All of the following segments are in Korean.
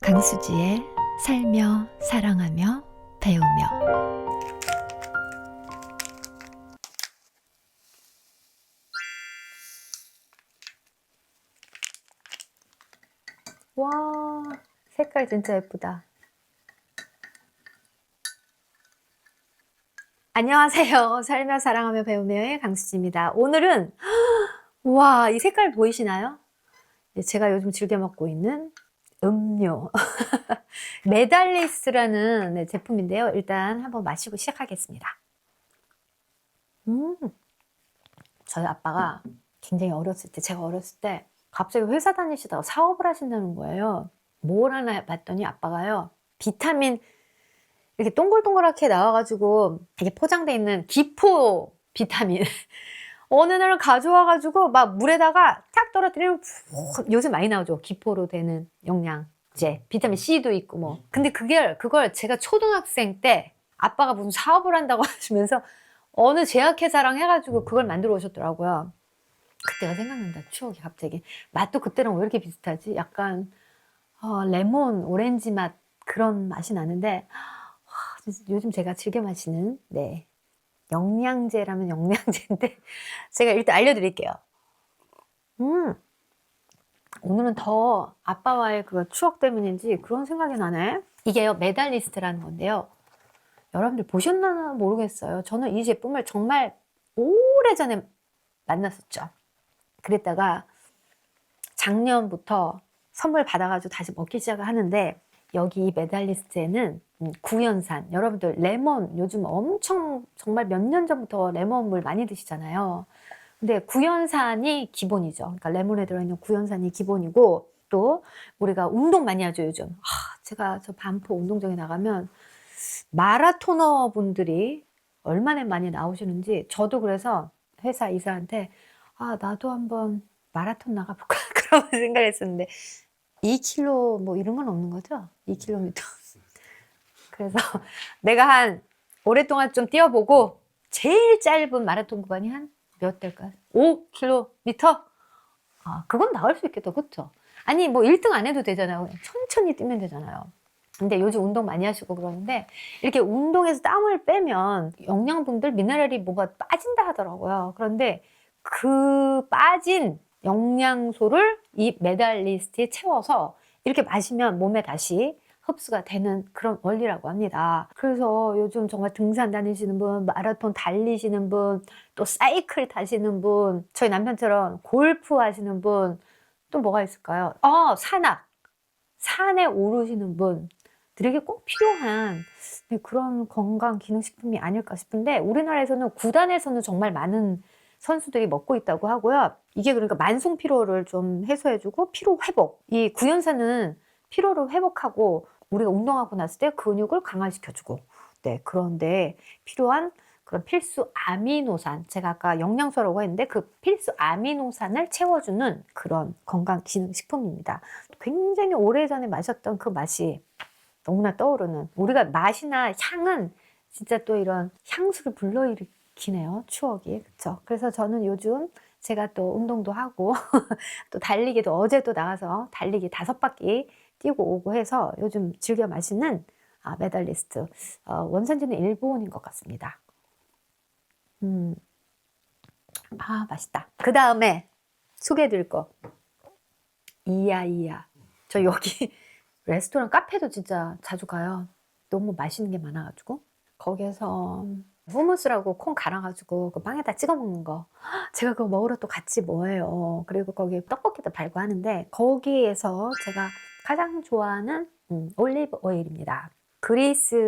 강수지의 살며 사랑하며 배우며 와, 색깔 진짜 예쁘다. 안녕하세요. 살며 사랑하며 배우며의 강수지입니다. 오늘은 와, 이 색깔 보이시나요? 네, 제가 요즘 즐겨 먹고 있는 음료 메달리스라는 네, 제품인데요. 일단 한번 마시고 시작하겠습니다. 음, 저희 아빠가 굉장히 어렸을 때, 제가 어렸을 때 갑자기 회사 다니시다가 사업을 하신다는 거예요. 뭘 하나 봤더니 아빠가요, 비타민 이렇게 동글동글하게 나와가지고 이게 포장돼 있는 기포 비타민. 어느 날 가져와가지고 막 물에다가 탁 떨어뜨리면 푹 요즘 많이 나오죠. 기포로 되는 영양제. 비타민 C도 있고 뭐. 근데 그게, 그걸 제가 초등학생 때 아빠가 무슨 사업을 한다고 하시면서 어느 제약회사랑 해가지고 그걸 만들어 오셨더라고요. 그때가 생각난다. 추억이 갑자기. 맛도 그때랑 왜 이렇게 비슷하지? 약간 어, 레몬, 오렌지 맛 그런 맛이 나는데 와, 요즘 제가 즐겨 마시는 네 영양제라면 영양제인데 제가 일단 알려드릴게요. 음 오늘은 더 아빠와의 그 추억 때문인지 그런 생각이 나네. 이게요 메달리스트라는 건데요. 여러분들 보셨나 모르겠어요. 저는 이 제품을 정말 오래전에 만났었죠. 그랬다가 작년부터 선물 받아가지고 다시 먹기 시작을 하는데 여기 이 메달리스트에는 음, 구연산 여러분들 레몬 요즘 엄청 정말 몇 년 전부터 레몬물 많이 드시잖아요. 근데 구연산이 기본이죠. 그러니까 레몬에 들어있는 구연산이 기본이고 또 우리가 운동 많이 하죠 요즘. 아, 제가 저 반포 운동장에 나가면 마라토너 분들이 얼마나 많이 나오시는지 저도 그래서 회사 이사한테 아 나도 한번 마라톤 나가볼까 그런 생각했었는데 2km 뭐 이런 건 없는 거죠? 2km. 그래서 내가 한 오랫동안 좀 뛰어보고 제일 짧은 마라톤 구간이 한몇 될까요? 5km? 아, 그건 나올 수 있겠다. 그쵸? 아니, 뭐 1등 안 해도 되잖아요. 천천히 뛰면 되잖아요. 근데 요즘 운동 많이 하시고 그러는데 이렇게 운동해서 땀을 빼면 영양분들, 미네랄이 뭐가 빠진다 하더라고요. 그런데 그 빠진 영양소를 이 메달리스트에 채워서 이렇게 마시면 몸에 다시 흡수가 되는 그런 원리라고 합니다. 그래서 요즘 정말 등산 다니시는 분, 마라톤 달리시는 분, 또 사이클 타시는 분, 저희 남편처럼 골프 하시는 분, 또 뭐가 있을까요? 어, 산악. 산에 오르시는 분 들에게 꼭 필요한 네, 그런 건강 기능식품이 아닐까 싶은데 우리나라에서는 구단에서는 정말 많은 선수들이 먹고 있다고 하고요. 이게 그러니까 만성 피로를 좀 해소해주고 피로 회복. 이 구연산은 피로를 회복하고 우리가 운동하고 났을 때 근육을 강화시켜주고. 네, 그런데 필요한 그런 필수 아미노산, 제가 아까 영양소라고 했는데 그 필수 아미노산을 채워주는 그런 건강 기능 식품입니다. 굉장히 오래전에 마셨던 그 맛이 너무나 떠오르는 우리가 맛이나 향은 진짜 또 이런 향수를 불러일으키 네요. 추억이. 그렇죠? 그래서 저는 요즘 제가 또 운동도 하고 또 달리기도 어제도 나가서 달리기 다섯 바퀴 뛰고 오고 해서 요즘 즐겨 마시는 아, 메달리스트 어, 원산지는 일본인 것 같습니다. 음, 아 맛있다. 그 다음에 소개해드릴 거 이야 이야. 저 여기 레스토랑 카페도 진짜 자주 가요. 너무 맛있는 게 많아가지고 거기에서 후무스라고 콩 갈아가지고 그 빵에다 찍어 먹는 거. 제가 그거 먹으러 또 같이 뭐해요. 그리고 거기 떡볶이도 팔고 하는데 거기에서 제가 가장 좋아하는 음, 올리브 오일입니다. 그리스에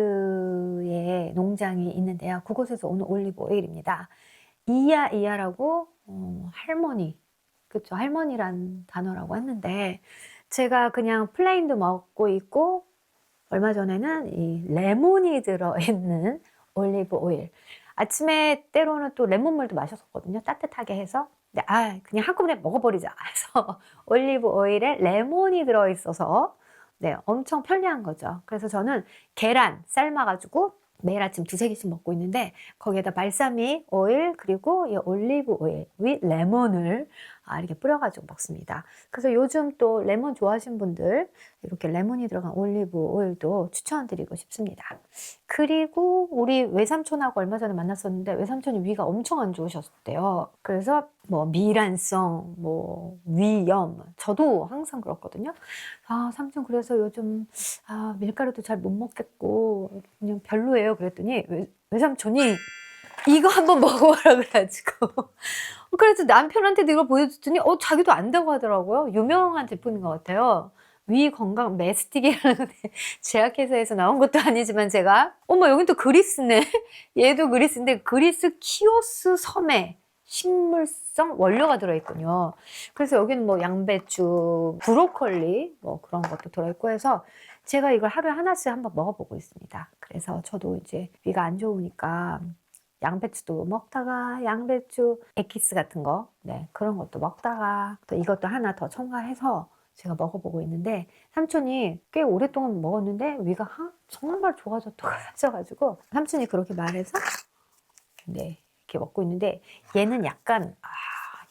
농장이 있는데요. 그곳에서 오는 올리브 오일입니다. 이야 이야라고 어, 할머니 그쵸? 할머니란 단어라고 했는데 제가 그냥 플레인도 먹고 있고 얼마 전에는 이 레몬이 들어있는 올리브 오일. 아침에 때로는 또 레몬물도 마셨었거든요. 따뜻하게 해서. 근데 아, 그냥 한꺼번에 먹어버리자. 해서 올리브 오일에 레몬이 들어있어서 네, 엄청 편리한 거죠. 그래서 저는 계란 삶아가지고 매일 아침 두세 개씩 먹고 있는데 거기에다 발사믹 오일 그리고 이 올리브 오일 위 레몬을 아, 이렇게 뿌려가지고 먹습니다. 그래서 요즘 또 레몬 좋아하시는 분들 이렇게 레몬이 들어간 올리브 오일도 추천드리고 싶습니다. 그리고 우리 외삼촌하고 얼마 전에 만났었는데 외삼촌이 위가 엄청 안 좋으셨대요. 그래서 뭐 미란성, 뭐 위염, 저도 항상 그렇거든요. 아 삼촌 그래서 요즘 아 밀가루도 잘 못 먹겠고 그냥 별로예요. 그랬더니 외, 외삼촌이 이거 한번 먹어보라 그래가지고 그래서 남편한테도 이걸 보여줬더니 어 자기도 안다고 하더라고요. 유명한 제품인 것 같아요. 위 건강 메스틱이라는 제약회사에서 나온 것도 아니지만 제가 어머 여긴 또 그리스네. 얘도 그리스인데 그리스 키오스 섬에 식물성 원료가 들어있군요. 그래서 여기는 뭐 양배추, 브로콜리 뭐 그런 것도 들어있고 해서 제가 이걸 하루에 하나씩 한번 먹어보고 있습니다. 그래서 저도 이제 위가 안 좋으니까 양배추도 먹다가 양배추 에키스 같은 거, 네, 그런 것도 먹다가 또 이것도 하나 더 첨가해서 제가 먹어보고 있는데 삼촌이 꽤 오랫동안 먹었는데 위가 하- 정말 좋아졌다고 하셔가지고 삼촌이 그렇게 말해서 네 이렇게 먹고 있는데 얘는 약간 아,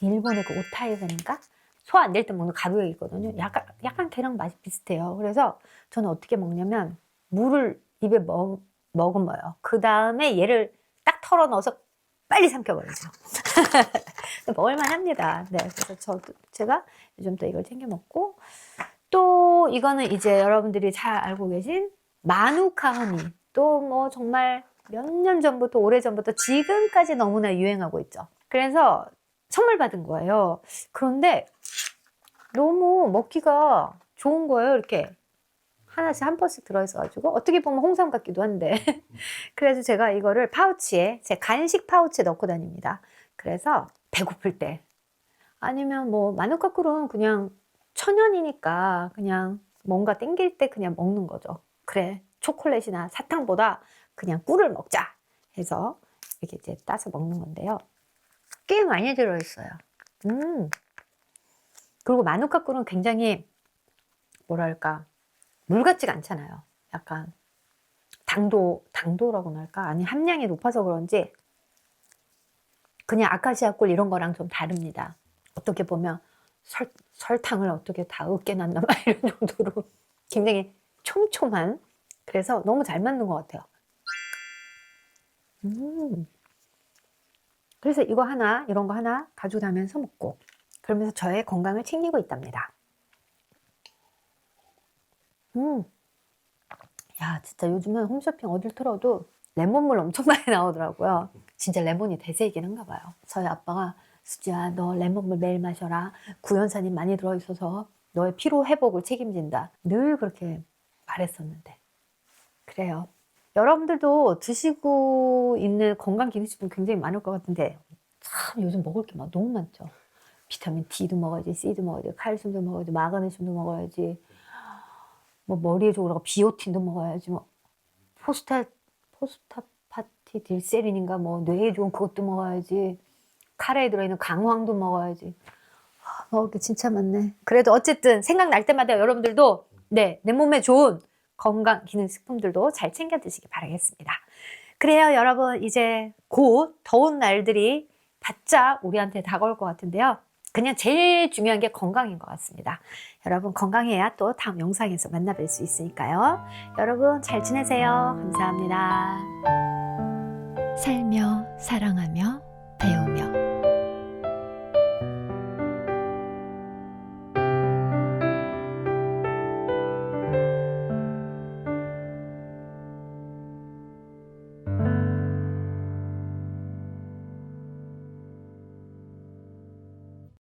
일본의 그 오타이산인가 소 안 될 때 먹는 가루액이거든요. 약간 약간 걔랑 맛이 비슷해요. 그래서 저는 어떻게 먹냐면 물을 입에 먹, 머금어요. 그 다음에 얘를 딱 털어 넣어서 빨리 삼켜버리죠. 먹을만 합니다. 네, 그래서 저도 제가 요즘 또 이걸 챙겨 먹고 또 이거는 이제 여러분들이 잘 알고 계신 마누카 허니 또 뭐 정말 몇 년 전부터 오래 전부터 지금까지 너무나 유행하고 있죠. 그래서 선물 받은 거예요. 그런데 너무 먹기가 좋은 거예요. 이렇게 하나씩 한 번씩 들어있어가지고 어떻게 보면 홍삼 같기도 한데 그래서 제가 이거를 파우치에 제 간식 파우치에 넣고 다닙니다. 그래서 배고플 때 아니면 뭐 마누카꿀은 그냥 천연이니까 그냥 뭔가 땡길 때 그냥 먹는 거죠. 그래 초콜릿이나 사탕보다 그냥 꿀을 먹자 해서 이렇게 이제 따서 먹는 건데요. 꽤 많이 들어있어요. 음. 그리고 마누카 꿀은 굉장히 뭐랄까 물 같지가 않잖아요. 약간 당도 당도라고 할까 아니 함량이 높아서 그런지 그냥 아카시아 꿀 이런 거랑 좀 다릅니다. 어떻게 보면 설, 설탕을 어떻게 다 으깨놨나 막 이런 정도로 굉장히 촘촘한 그래서 너무 잘 맞는 것 같아요. 음. 그래서 이거 하나 이런 거 하나 가지고 다면서 먹고 그러면서 저의 건강을 챙기고 있답니다. 음. 야, 진짜 요즘은 홈쇼핑 어딜 틀어도 레몬물 엄청 많이 나오더라고요. 진짜 레몬이 대세이긴 한가 봐요. 저희 아빠가 수지야, 너 레몬물 매일 마셔라. 구연산이 많이 들어있어서 너의 피로 회복을 책임진다. 늘 그렇게 말했었는데. 그래요. 여러분들도 드시고 있는 건강 기능식품 굉장히 많을 것 같은데 참 요즘 먹을 게 막 너무 많죠. 비타민 D도 먹어야지, C도 먹어야지, 칼슘도 먹어야지, 마그네슘도 먹어야지. 뭐 머리에 좋으라고 비오틴도 먹어야지 뭐. 포스타 포스타파티 딜세린인가 뭐 뇌에 좋은 그것도 먹어야지. 카레에 들어있는 강황도 먹어야지. 아, 먹을 게 진짜 많네. 그래도 어쨌든 생각날 때마다 여러분들도 네 내 몸에 좋은 건강 기능 식품들도 잘 챙겨 드시기 바라겠습니다. 그래요 여러분. 이제 곧 더운 날들이 바짝 우리한테 다가올 것 같은데요 그냥 제일 중요한 게 건강인 것 같습니다. 여러분 건강해야 또 다음 영상에서 만나뵐 수 있으니까요. 여러분 잘 지내세요. 감사합니다. 살며 사랑하며 배우며